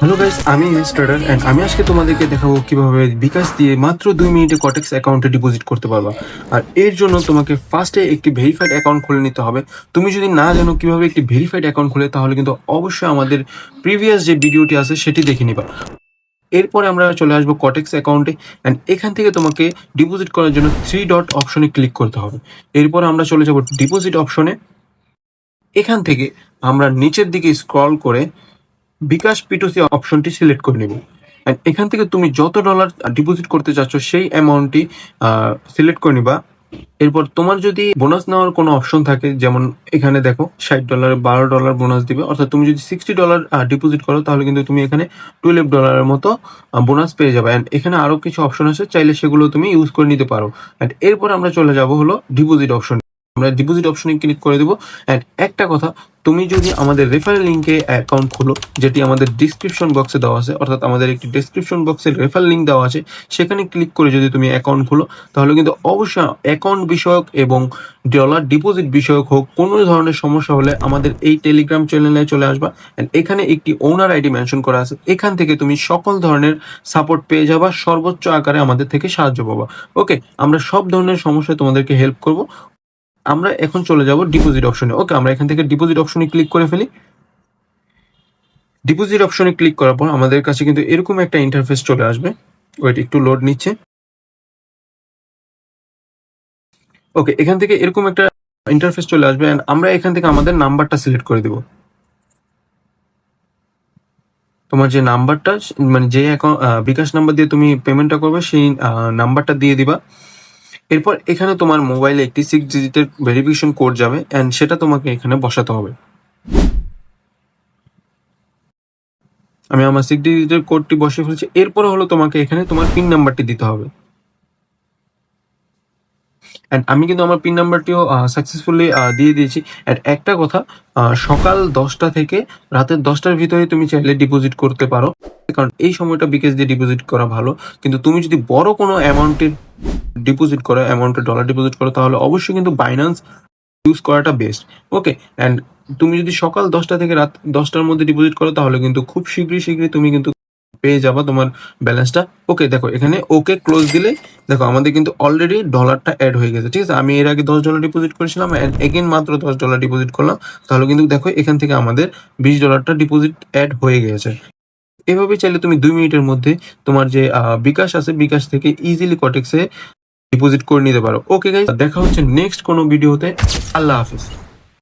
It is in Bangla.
হ্যালো গাইস আমি স্টার্টার অ্যান্ড আমি আজকে তোমাদেরকে দেখাবো কীভাবে বিকাশ দিয়ে মাত্র দুই মিনিটে কটেক্স অ্যাকাউন্টে ডিপোজিট করতে পারবা। আর এর জন্য তোমাকে ফার্স্টে একটি ভেরিফাইড অ্যাকাউন্ট খুলে নিতে হবে। তুমি যদি না জানো কীভাবে একটি ভেরিফাইড অ্যাকাউন্ট খুলে, তাহলে কিন্তু অবশ্যই আমাদের প্রিভিয়াস যে ভিডিওটি আছে, সেটি দেখে নিবা। এরপরে আমরা চলে আসব কটেক্স অ্যাকাউন্টে অ্যান্ড এখান থেকে তোমাকে ডিপোজিট করার জন্য থ্রি ডট অপশনে ক্লিক করতে হবে। এরপর আমরা চলে যাব ডিপোজিট অপশনে এখান থেকে আমরা নিচের দিকে স্ক্রল করে বিকাশ পিটোসি অপশনটি সিলেক্ট করে নেব। And এখান থেকে তুমি যত ডলার ডিপোজিট করতে চাচ্ছ, সেই অ্যামাউন্টটি সিলেক্ট করে নিবা। এরপর তোমার যদি বোনাস নেওয়ার কোনো অপশন থাকে, যেমন এখানে দেখো, ষাট ডলার বারো ডলার বোনাস দিবে। অর্থাৎ তুমি যদি সিক্সটি ডলার ডিপোজিট করো, তাহলে কিন্তু তুমি এখানে টুয়েলভ ডলারের মতো বোনাস পেয়ে যাবে। অ্যান্ড এখানে আরও কিছু অপশন আছে, চাইলে সেগুলো তুমি ইউজ করে নিতে পারো। অ্যান্ড এরপর আমরা চলে যাব হলো ডিপোজিট অপশন আমরা ডিপোজিট অপশনে ক্লিক করে দেবো। অ্যান্ড একটা কথা তুমি যদি আমাদের রেফারেল লিঙ্কে অ্যাকাউন্ট খোলো, যেটি আমাদের ডিসক্রিপশন বক্সে দেওয়া আছে, অর্থাৎ আমাদের একটি ডিসক্রিপশন বক্সের রেফারেল লিঙ্ক দেওয়া আছে, সেখানে ক্লিক করে যদি তুমি অ্যাকাউন্ট খোলো, তাহলে কিন্তু অবশ্যই অ্যাকাউন্ট বিষয়ক এবং ডলার ডিপোজিট বিষয়ক হোক, কোনো ধরনের সমস্যা হলে আমাদের এই টেলিগ্রাম চ্যানেলে চলে আসবা। অ্যান্ড এখানে একটি ওনার আইডি মেনশন করা আছে। এখান থেকে তুমি সকল ধরনের সাপোর্ট পেয়ে যাবা, সর্বোচ্চ আকারে আমাদের থেকে সাহায্য পাবা। ওকে আমরা সব ধরনের সমস্যায় তোমাদেরকে হেল্প করব। আমরা এখন চলে যাব ডিপোজিট অপশনে ওকে আমরা এখান থেকে ডিপোজিট অপশনে ক্লিক করে ফেলি। ডিপোজিট অপশনে ক্লিক করার পর আমাদের কাছে কিন্তু এরকম একটা ইন্টারফেস চলে আসবে। ওয়েট একটু লোড নিচ্ছে। ওকে এখান থেকে এরকম একটা ইন্টারফেস চলে আসবে আমরা এখান থেকে আমাদের নাম্বারটা সিলেক্ট করে দেব। তোমার যে নাম্বারটা মানে যে বিকাশ নাম্বার দিয়ে তুমি পেমেন্টটা করবে, সেই নাম্বারটা দিয়ে দিবা। এরপর এখানে তোমার মোবাইলে একটি সিক্স ডিজিটের ভেরিফিকেশন কোড যাবে অ্যান্ড সেটা তোমাকে এখানে বসাতে হবে। আমি আমার সিক্স ডিজিটের কোডটি বসিয়ে ফেলেছি। এরপরে হলো তোমাকে এখানে তোমার পিন নাম্বারটি দিতে হবে। অ্যান্ড আমি কিন্তু আমার পিন নাম্বারটিও সাকসেসফুলি দিয়ে দিয়েছি। অ্যান্ড একটা কথা সকাল দশটা থেকে রাতের দশটার ভিতরে তুমি চাইলে ডিপোজিট করতে পারো। কারণ এই সময়টা বিকেশ দিয়ে ডিপোজিট করা ভালো। কিন্তু তুমি যদি বড় কোনো অ্যামাউন্টের ডিপোজিট করো অ্যামাউন্টের ডলার ডিপোজিট করো, তাহলে অবশ্যই কিন্তু বাইন্যান্স ইউজ করাটা বেস্ট ওকে অ্যান্ড তুমি যদি সকাল দশটা থেকে রাত দশটার মধ্যে ডিপোজিট করো, তাহলে কিন্তু খুব শীঘ্রই শীঘ্রই তুমি কিন্তু পেয়ে যাবা তোমার ব্যালেন্সটা ওকে দেখো, এখানে ওকে ক্লোজ দিলে দেখো, আমাদের কিন্তু অলরেডি ডলারটা অ্যাড হয়ে গেছে, ঠিক আছে? আমি এর আগে দশ ডলার ডিপোজিট করেছিলাম অ্যান্ড এগেন মাত্র দশ ডলার ডিপোজিট করলাম, তাহলে কিন্তু দেখো, এখান থেকে আমাদের বিশ ডলারটা ডিপোজিট অ্যাড হয়ে গেছে। এভাবে চাইলে তুমি দুই মিনিটের মধ্যে তোমার যে বিকাশ আছে, বিকাশ থেকে ইজিলি কটেক্সে ডিপোজিট করে নিতে পারো। ওকে গাইজ দেখা হচ্ছে নেক্সট কোনো ভিডিওতে আল্লাহ হাফিজ।